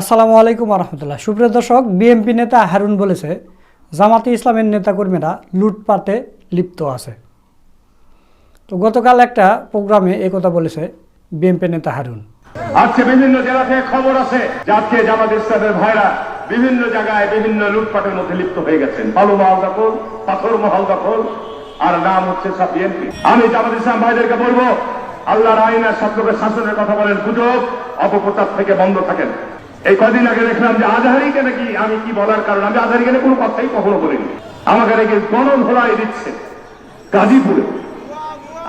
আসসালামু আলাইকুম রহমতুল্লাহ সুপ্রিয় দর্শক, বিএনপি নেতা হারুন বলেছে, জামাতে ইসলামের নেতাকর্মীরা লুটপাটে লিপ্ত আছে। তো গতকাল একটা প্রোগ্রামে কথা বলেছে বিএনপি নেতা হারুন। আজকে বিভিন্ন জেলা থেকে খবর আছে যে আজকে জামাত ইসলামের ভাইরা বিভিন্ন জায়গায় বিভিন্ন লুটপাটের মধ্যে লিপ্ত হয়ে গেছেন। বালু মহল দখল, পাথর মহল দখল, আর নাম হচ্ছে সব বিএনপি। আমি জামাত ইসলাম ভাইদেরকে বলব, আল্লাহর আইন আর সত্যকের শাসনের কথা বলেন সুযোগ অপপ্রচার থেকে বন্ধ থাকেন। এই কদিন আগে দেখলাম যে আজহারিকে নাকি আমি কি বলার কারণ? আমি আজহারিকে কোনো কথাই কখনো বলিনি। আমাকে রেখে গণধোলাই দিচ্ছে গাজীপুরে।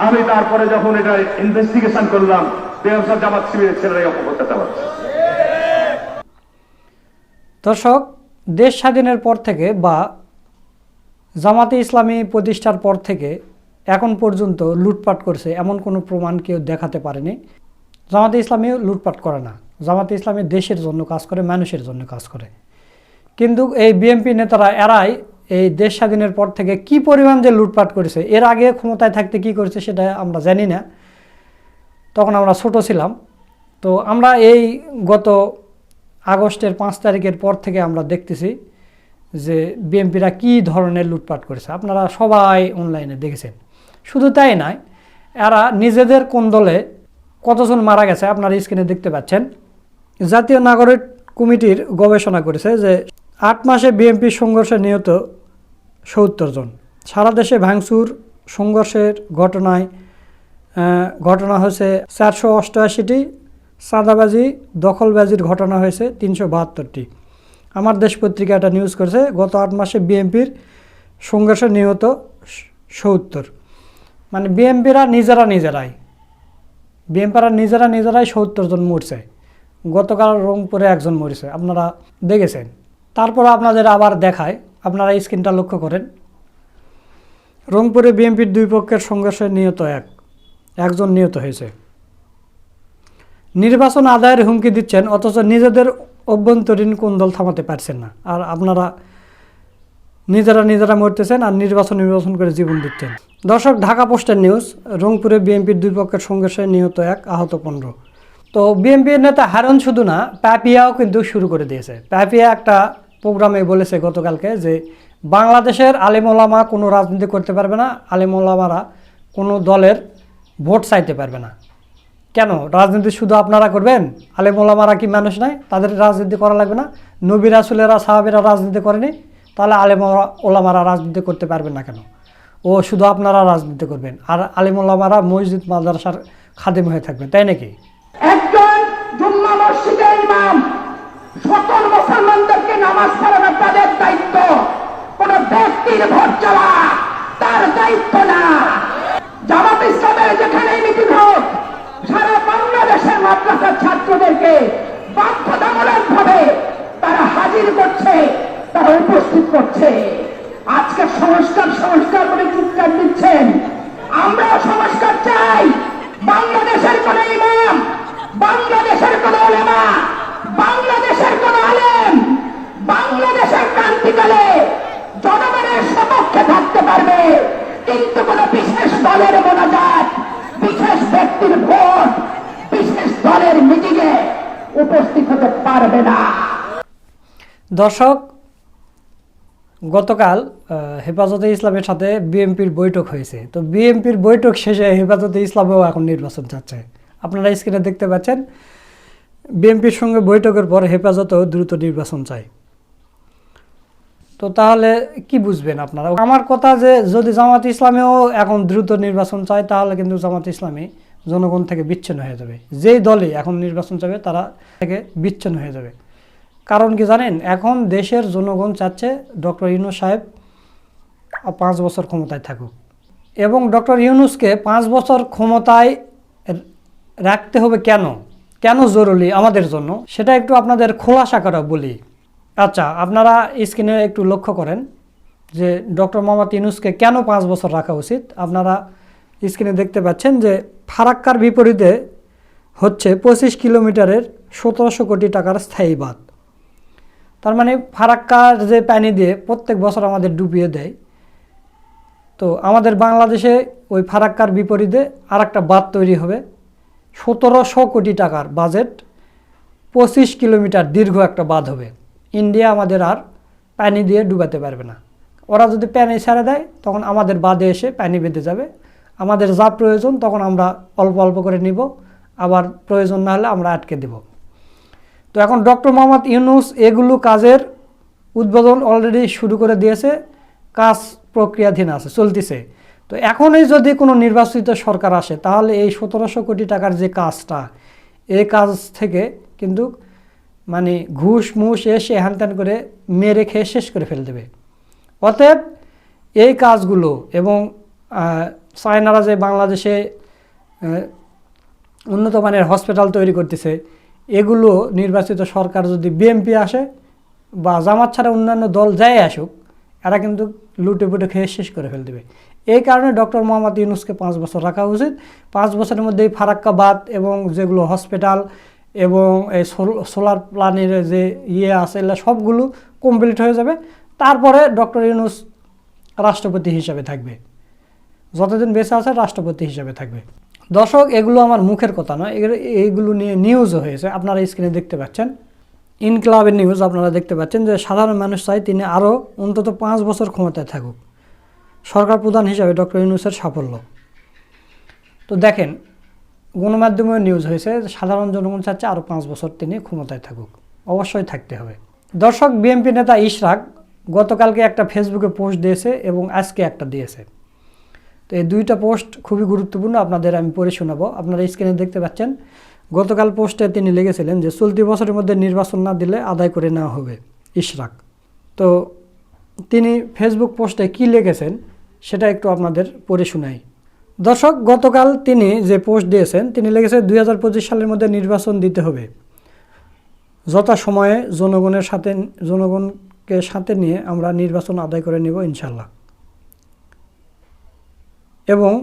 আমি তারপরে যখন এটা ইনভেস্টিগেশন করলাম ব্যবসা জামাত শিবিরের ছেলেরাই অপপ্রচার চালাচ্ছে। দর্শক, দেশ স্বাধীনের পর থেকে বা জামাতে ইসলামী প্রতিষ্ঠার পর থেকে এখন পর্যন্ত লুটপাট করছে এমন কোনো প্রমাণ কেউ দেখাতে পারেনি। জামাতে ইসলামী লুটপাট করে না। জামাতে ইসলামী দেশের জন্য কাজ করে, মানুষের জন্য কাজ করে। কিন্তু এই বিএনপি নেতারা এরাই এই দেশ স্বাধীনের পর থেকে কি পরিমাণ যে লুটপাট করেছে, এর আগে ক্ষমতায় থাকতে কি করেছে সেটা আমরা জানি না। তখন আমরা ছোট ছিলাম। তো আমরা এই গত আগস্টের পাঁচ তারিখের পর থেকে আমরা দেখতেছি যে বিএনপিরা কী ধরনের লুটপাট করেছে। আপনারা সবাই অনলাইনে দেখেছেন। শুধু তাই নয়, এরা নিজেদের কোন দলে কতজন মারা গেছে আপনারা স্ক্রিনে দেখতে পাচ্ছেন। জাতীয় নাগরিক কমিটির গবেষণা করেছে যে আট মাসে বিএনপির সংঘর্ষে নিহত সত্তর জন। সারা দেশে ভাঙচুর, সংঘর্ষের ঘটনায় ঘটনা হয়েছে চারশো অষ্টআশিটি চাঁদাবাজি, দখলবাজির ঘটনা হয়েছে তিনশো বাহাত্তরটি। আমার দেশ পত্রিকা একটা নিউজ করেছে, গত আট মাসে বিএনপির সংঘর্ষে নিহত সত্তর। মানে বিএনপিরা নিজেরা নিজেরাই। বিএনপিরা নিজেরা নিজেরাই সত্তর জন মরছে। গতকাল রংপুরে একজন মরেছে, আপনারা দেখেছেন। তারপর আপনাদের আবার দেখায়, আপনারা স্ক্রিনটা লক্ষ্য করেন। রংপুরে বিএনপির দুই পক্ষের সংঘর্ষে নিহত এক, একজন নিহত হয়েছে। নির্বাচন আদায়ের হুমকি দিচ্ছেন, অথচ নিজেদের অভ্যন্তরীণ কোন্দল থামাতে পারছেন না। আর আপনারা নিজেরা নিজেরা মরতেছেন আর নির্বাচন নির্বাচন করে জীবন দিচ্ছেন। দর্শক, ঢাকা পোস্টের নিউজ, রংপুরে বিএনপির দুই পক্ষের সংঘর্ষে নিহত এক, আহত পনেরো। তো বিএনপির নেতা হারুন শুধু না প্যাপিয়াও কিন্তু শুরু করে দিয়েছে। প্যাপিয়া একটা প্রোগ্রামে বলেছে গতকালকে যে, বাংলাদেশের আলিমোলামা কোনো রাজনীতি করতে পারবে না, আলিমোলামারা কোনো দলের ভোট চাইতে পারবে না। কেন? রাজনীতি শুধু আপনারা করবেন? আলেমোলামারা কি মানুষ নাই তাদের রাজনীতি করা লাগবে না। নবী রাসুলেরা, সাহাবিরা রাজনীতি করেনি, তাহলে আলেম ওলামারা রাজনীতি করতে পারবেন না কেন? ও শুধু আপনারা রাজনীতি করবেন, আর আলেম ওলামারা মসজিদ মাদ্রাসার খাদিম হয়ে থাকবেন, তাই নাকি? মসজিদের ইমাম সকল মুসলমানদেরকে নামাজ পড়ানো তাদের দায়িত্ব। কোন ব্যক্তির ভোট চাওয়া তার দায়িত্ব না। জামাত ইসলামের যেখানে মিটিং হোক, সারা বাংলাদেশের মাদ্রাসার ছাত্রদেরকে বাধ্যতামূলক ভাবে তারা হাজির করছে, তারা উপস্থিত করছে। আজকে সংস্কার সংস্কার করে চিৎকার দিচ্ছেন। আমরা সংস্কার চাই। বাংলাদেশের কোন ইমাম, বাংলাদেশের কোন ওলামা বাংলাদেশের কোন আলেম বাংলাদেশের ক্রান্তিকালে জনগণের সপক্ষে থাকতে পারবে কিন্তু কোন বিশেষ দলের মোনাজাত বিশেষ ব্যক্তির ভোট বিশেষ দলের মিটিংয়ে উপস্থিত হতে পারবে না দর্শক, গতকাল হেফাজতে ইসলামের সাথে বিএনপির বৈঠক হয়েছে। তো বিএনপির বৈঠক শেষে হেফাজতে ইসলামেও এখন নির্বাচন চাচ্ছে। আপনারা স্ক্রিনে দেখতে পাচ্ছেন, বিএনপির সঙ্গে বৈঠকের পর হেফাজতেও দ্রুত নির্বাচন চায় তো তাহলে কি বুঝবেন আপনারা? আমার কথা যে যদি জামাত ইসলামেও এখন দ্রুত নির্বাচন চায়, তাহলে কিন্তু জামাত ইসলামী জনগণ থেকে বিচ্ছিন্ন হয়ে যাবে। যেই দলই এখন নির্বাচন চাবে, তারা থেকে বিচ্ছিন্ন হয়ে যাবে। কারণ কি জানেন? এখন দেশের জনগণ চাচ্ছে ডক্টর ইউনুস সাহেব পাঁচ বছর ক্ষমতায় থাকুক। এবং ডক্টর ইউনুসকে পাঁচ বছর ক্ষমতায় রাখতে হবে কেন? কেন জরুরি আমাদের জন্য? সেটা একটু আপনাদের খোলাসা করে বলি। আচ্ছা আপনারা স্ক্রিনে একটু লক্ষ্য করেন যে ডক্টর মোহাম্মদ ইউনুসকে কেন পাঁচ বছর রাখা উচিত? আপনারা স্ক্রিনে দেখতে পাচ্ছেন যে ফারাক্কার বিপরীতে হচ্ছে পঁচিশ কিলোমিটারের সতেরোশো কোটি টাকার স্থায়ী বাঁধ। তার মানে ফারাক্কার যে পানি দিয়ে প্রত্যেক বছর আমাদের ডুবিয়ে দেয়। তো আমাদের বাংলাদেশে ওই ফারাক্কার বিপরীতে আর একটা বাঁধ তৈরি হবে। সতেরোশো কোটি টাকার বাজেট, পঁচিশ কিলোমিটার দীর্ঘ একটা বাঁধ হবে। ইন্ডিয়া আমাদের আর পানি দিয়ে ডুবাতে পারবে না। ওরা যদি প্যানি ছেড়ে দেয়, তখন আমাদের বাঁধে এসে পানি বেঁধে যাবে। আমাদের যা প্রয়োজন, তখন আমরা অল্প অল্প করে নিব। আবার প্রয়োজন না হলে আমরা আটকে দেব। তো এখন ডক্টর মোহাম্মদ ইউনুস এগুলো কাজের উদ্বোধন অলরেডি শুরু করে দিয়েছে, কাজ প্রক্রিয়াধীন আছে, চলতেছে। তো এখনই যদি কোনো নির্বাচিত সরকার আসে, তাহলে এই সতেরোশো কোটি টাকার যে কাজটা, এই কাজ থেকে কিন্তু মানে ঘুষ মুষ এসে হ্যান ত্যান করে মেরে খেয়ে শেষ করে ফেলে দেবে। অতএব এই কাজগুলো এবং চায়নারা যে বাংলাদেশে উন্নত মানের হসপিটাল তৈরি করতেছে এগুলো নির্বাচিত সরকার যদি বিএমপি আসে বা জামাত ছাড়া অন্যান্য দল যাই আসুক, এরা কিন্তু লুটে পুটে খেয়ে শেষ করে ফেল দেবে। এই কারণে ডক্টর মোহাম্মদ ইউনুসকে পাঁচ বছর রাখা উচিত। পাঁচ বছরের মধ্যে এই ফারাক্কাবাদ এবং যেগুলো হসপিটাল এবং এই সোলার প্ল্যানের যে ইয়ে আছে, এগুলো সবগুলো কমপ্লিট হয়ে যাবে। তারপরে ডক্টর ইউনুস রাষ্ট্রপতি হিসাবে থাকবে। যতদিন বেঁচে আছে, রাষ্ট্রপতি হিসাবে থাকবে। দর্শক, এগুলো আমার মুখের কথা নয় এইগুলো নিয়ে নিউজও হয়েছে। আপনারা স্ক্রিনে দেখতে পাচ্ছেন। ইনক্লাবের নিউজ আপনারা দেখতে পাচ্ছেন যে সাধারণ মানুষ চাই তিনি আরও অন্তত পাঁচ বছর ক্ষমতায় থাকুক। সরকার প্রধান হিসাবে ডক্টর ইউনুসের সাফল্য। তো দেখেন, গণমাধ্যমেও নিউজ হয়েছে সাধারণ জনগণ চাচ্ছে আরও পাঁচ বছর তিনি ক্ষমতায় থাকুক। অবশ্যই থাকতে হবে। দর্শক, বিএনপি নেতা ইশরাক গতকালকে একটা ফেসবুকে পোস্ট দিয়েছে এবং আজকে একটা দিয়েছে। তো এই দুইটা পোস্ট খুবই গুরুত্বপূর্ণ, আপনাদের আমি পড়ে শোনাবো। আপনারা স্ক্রিনে দেখতে পাচ্ছেন, গতকাল পোস্টে তিনি লিখেছিলেন যে, চলতি বছরের মধ্যে নির্বাচন না দিলে আদায় করে নেওয়া হবে ইশরাক। তো তিনি ফেসবুক পোস্টে কি লিখেছেন সেটা একটু আপনাদের পড়ে শোনাই। দর্শক, গতকাল তিনি যে পোস্ট দিয়েছেন, তিনি লিখেছেন দুই সালের মধ্যে নির্বাচন দিতে হবে। যথা সময়ে জনগণের সাথে, জনগণকে সাথে নিয়ে আমরা নির্বাচন আদায় করে নেব ইনশাল্লাহ এবং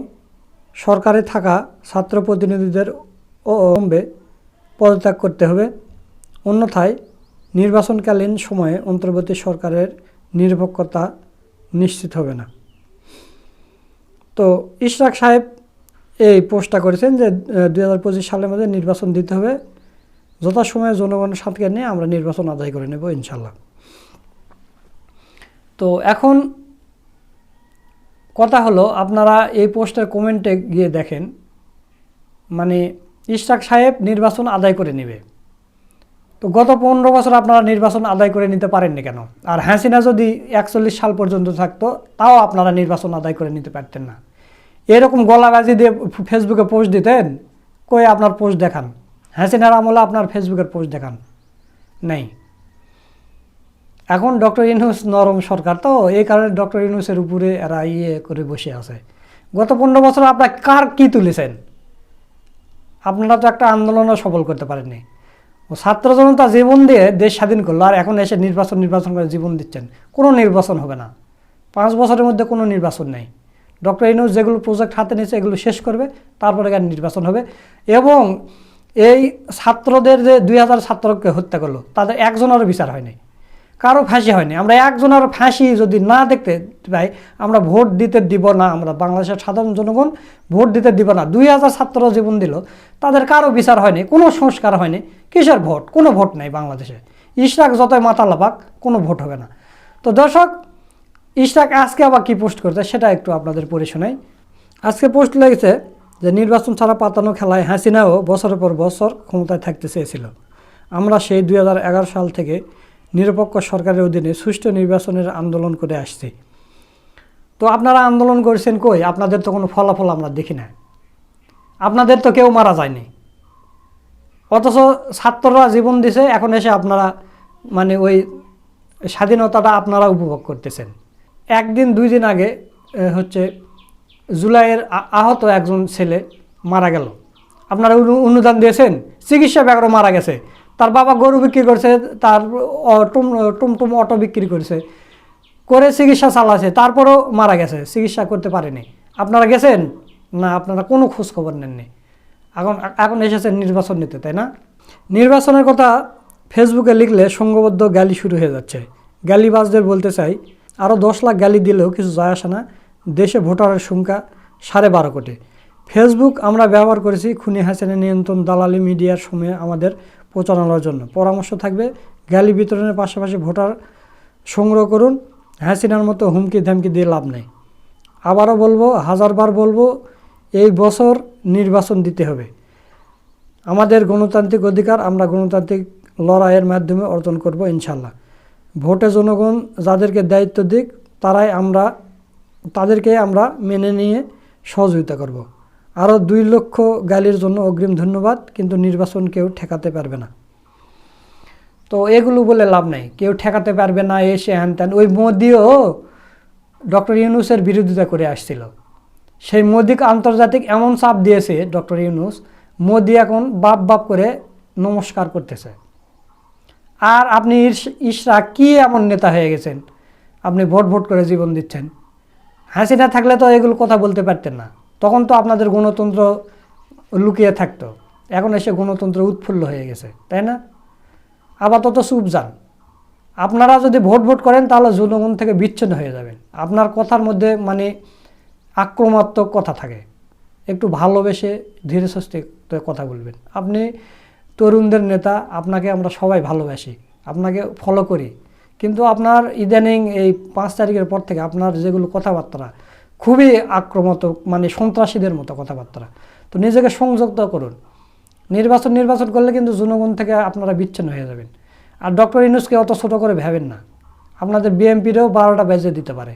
সরকারে থাকা ছাত্র প্রতিনিধিদের অবলম্বে পদত্যাগ করতে হবে। অন্যথায় নির্বাচনকালীন সময়ে অন্তর্বর্তী সরকারের নিরপেক্ষতা নিশ্চিত হবে না। তো ইশরাক সাহেব এই পোস্টটা করেছেন যে দুই হাজার পঁচিশ সালের মধ্যে নির্বাচন দিতে হবে। যথাসময়ে জনগণের সাথে নিয়ে আমরা নির্বাচন আদায় করে নেব ইনশাল্লাহ তো এখন কথা হলো, আপনারা এই পোস্টের কমেন্টে গিয়ে দেখেন মানে ইশরাক সাহেব নির্বাচন আদায় করে নেবে। তো গত পনেরো বছর আপনারা নির্বাচন আদায় করে নিতে পারেননি কেন? আর হাসিনা যদি একচল্লিশ সাল পর্যন্ত থাকতো, তাও আপনারা নির্বাচন আদায় করে নিতে পারতেন না। এরকম গলাবাজি দিয়ে ফেসবুকে পোস্ট দিতেন, কই আপনার পোস্ট দেখান? হাসিনার আমলে আপনার ফেসবুকের পোস্ট দেখান? নেই। এখন ডক্টর ইউনুস নরম সরকার তো, এই কারণে ডক্টর ইউনুসের উপরে এরা ইয়ে করে বসে আছে। গত পনেরো বছর আপনার কার কি তুলেছেন? আপনারা তো একটা আন্দোলনও সফল করতে পারেননি। ও ছাত্র জনতা জীবন দিয়ে দেশ স্বাধীন করল, আর এখন এসে নির্বাচন নির্বাচন করে জীবন দিচ্ছেন। কোনো নির্বাচন হবে না। পাঁচ বছরের মধ্যে কোনো নির্বাচন নেই। ডক্টর ইউনুস যেগুলো প্রজেক্ট হাতে নিয়েছে, এগুলো শেষ করবে, তারপরে গান নির্বাচন হবে। এবং এই ছাত্রদের যে দুই হাজার ছাত্রকে হত্যা করল, তাদের একজনেরও বিচার হয়নি। কারও ফাঁসি হয়নি। আমরা একজন একজনের ফাঁসি যদি না দেখতে পাই, আমরা ভোট দিতে দিব না আমরা বাংলাদেশের সাধারণ জনগণ, ভোট দিতে দিব না। দুই হাজার ছাত্র জীবন দিল, তাদের কারও বিচার হয়নি, কোনো সংস্কার হয়নি। কিসের ভোট? কোনো ভোট নেই বাংলাদেশে। ইশরাক যতই মাথা লাপাক কোনো ভোট হবে না। তো দর্শক, ইশরাক আজকে আবার কি পোস্ট করছে সেটা একটু আপনাদের পড়ে শোনাই। আজকে পোস্ট লেগেছে যে নির্বাচন ছাড়া পাতানো খেলায় হাসিনাও বছরের পর বছর ক্ষমতায় থাকতে চেয়েছিল। আমরা সেই দুই হাজার এগারো সাল থেকে নিরপেক্ষ সরকারের অধীনে সুষ্ঠু নির্বাচনের আন্দোলন করে আসছি। তো আপনারা আন্দোলন করেছেন কই? আপনাদের তো কোনো ফলাফল আমরা দেখি না। আপনাদের তো কেউ মারা যায়নি। অথচ ছাত্ররা জীবন দিছে, এখন এসে আপনারা মানে ওই স্বাধীনতাটা আপনারা উপভোগ করতেছেন। একদিন, দুই দিন আগে হচ্ছে জুলাইয়ের আহত একজন ছেলে মারা গেল। আপনারা অনু- অনুদান দিয়েছেন? চিকিৎসা ব্যাগরও মারা গেছে। তার বাবা গরু বিক্রি করছে, তার টুম টুমটুম অটো বিক্রি করছে। করে চিকিৎসা চালাছে তারপরও মারা গেছে, চিকিৎসা করতে পারেনি। আপনারা গেছেন? না, আপনারা কোনো খোঁজ খবর নেননি। এখন এখন এসেছেন নির্বাচন নিতে, তাই না? নির্বাচনের কথা ফেসবুকে লিখলে সংঘবদ্ধ গালি শুরু হয়ে যাচ্ছে। গালিবাজদের বলতে চাই আরও দশ লাখ গালি দিলেও কিছু যায় আসে না। দেশে ভোটারের সংখ্যা সাড়ে বারো কোটি। ফেসবুক আমরা ব্যবহার করেছি খুনি হাসিনা নিয়ন্ত্রণ দালালি মিডিয়ার সময়ে আমাদের পৌঁছানোর জন্য। পরামর্শ থাকবে, গ্যালি বিতরণের পাশাপাশি ভোটার সংগ্রহ করুন হ্যাসিনার মতো হুমকি ধামকি দিয়ে লাভ নেই। আবারও বলব, হাজারবার বলব, এই বছর নির্বাচন দিতে হবে। আমাদের গণতান্ত্রিক অধিকার, আমরা গণতান্ত্রিক লড়াইয়ের মাধ্যমে অর্জন করব ইনশাল্লাহ। ভোটে জনগণ যাদেরকে দায়িত্ব দিক, তারাই আমরা, তাদেরকে আমরা মেনে নিয়ে সহযোগিতা করব। আরও দুই লক্ষ গালির জন্য অগ্রিম ধন্যবাদ, কিন্তু নির্বাচন কেউ ঠেকাতে পারবে না। তো এগুলো বলে লাভ নেই। কেউ ঠেকাতে পারবে না এসে হ্যান ত্যান। ওই মোদিও ডক্টর ইউনুসের বিরোধিতা করে আসছিল। সেই মোদিকে আন্তর্জাতিক এমন চাপ দিয়েছে ডক্টর ইউনুস, মোদি এখন বাপ বাপ করে নমস্কার করতেছে। আর আপনি ইসরা কি এমন নেতা হয়ে গেছেন? আপনি ভোট ভোট করে জীবন দিচ্ছেন। হাসিনা থাকলে তো এগুলো কথা বলতে পারতেন না। তখন তো আপনাদের গণতন্ত্র লুকিয়ে থাকতো। এখন এসে গণতন্ত্র উৎফুল্ল হয়ে গেছে, তাই না? আপাতত চুপ যান। আপনারা যদি ভোট ভোট করেন, তাহলে জনগণ থেকে বিচ্ছিন্ন হয়ে যাবেন। আপনার কথার মধ্যে মানে আক্রমাত্মক কথা থাকে। একটু ভালোবেসে ধীরে সুস্থে কথা বলবেন। আপনি তরুণদের নেতা, আপনাকে আমরা সবাই ভালোবাসি, আপনাকে ফলো করি। কিন্তু আপনার ইদানিং এই পাঁচ তারিখের পর থেকে আপনার যেগুলো কথাবার্তা খুবই আক্রমত মানে সন্ত্রাসীদের মতো কথাবার্তা। তো নিজেকে সংযুক্ত করুন। নির্বাচন নির্বাচন করলে কিন্তু জনগণ থেকে আপনারা বিচ্ছিন্ন হয়ে যাবেন। আর ডক্টর ইনুসকে অত ছোটো করে ভাবেন না। আপনাদের বিএমপিরও বারোটা বেজে দিতে পারে।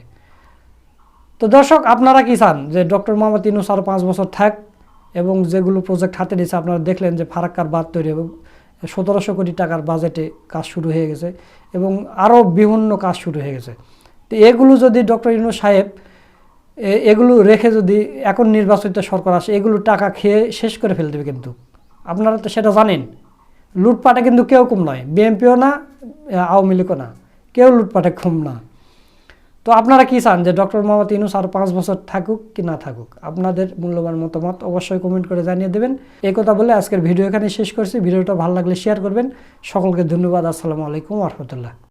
তো দর্শক, আপনারা কি চান? যে ডক্টর মোহাম্মদ ইনুস আরও পাঁচ বছর থাক এবং যেগুলো প্রজেক্ট হাতে নিয়েছে, আপনারা দেখলেন যে ফারাক্কার বাদ তৈরি এবং সতেরোশো কোটি টাকার বাজেটে কাজ শুরু হয়ে গেছে এবং আরও বিভিন্ন কাজ শুরু হয়ে গেছে। তো এগুলো যদি ডক্টর ইনুস সাহেব এগুলো রেখে যদি এখন নির্বাচিত সরকার আসে, এগুলো টাকা খেয়ে শেষ করে ফেলে দেবে কিন্তু। আপনারা তো সেটা জানেন। লুটপাটে কিন্তু কেউ কম নয়, বিএনপিও না আওয়ামী লীগও না। কেউ লুটপাটে কম না। তো আপনারা কি চান যে ডক্টর মোহাম্মদ ইনুস আর পাঁচ বছর থাকুক কি না থাকুক? আপনাদের মূল্যবান মতামত অবশ্যই কমেন্ট করে জানিয়ে দেবেন। এই কথা বলে আজকের ভিডিও এখানে শেষ করছি। ভিডিওটা ভালো লাগলে শেয়ার করবেন। সকলকে ধন্যবাদ। আসসালামু আলাইকুম রহমতুল্লাহ।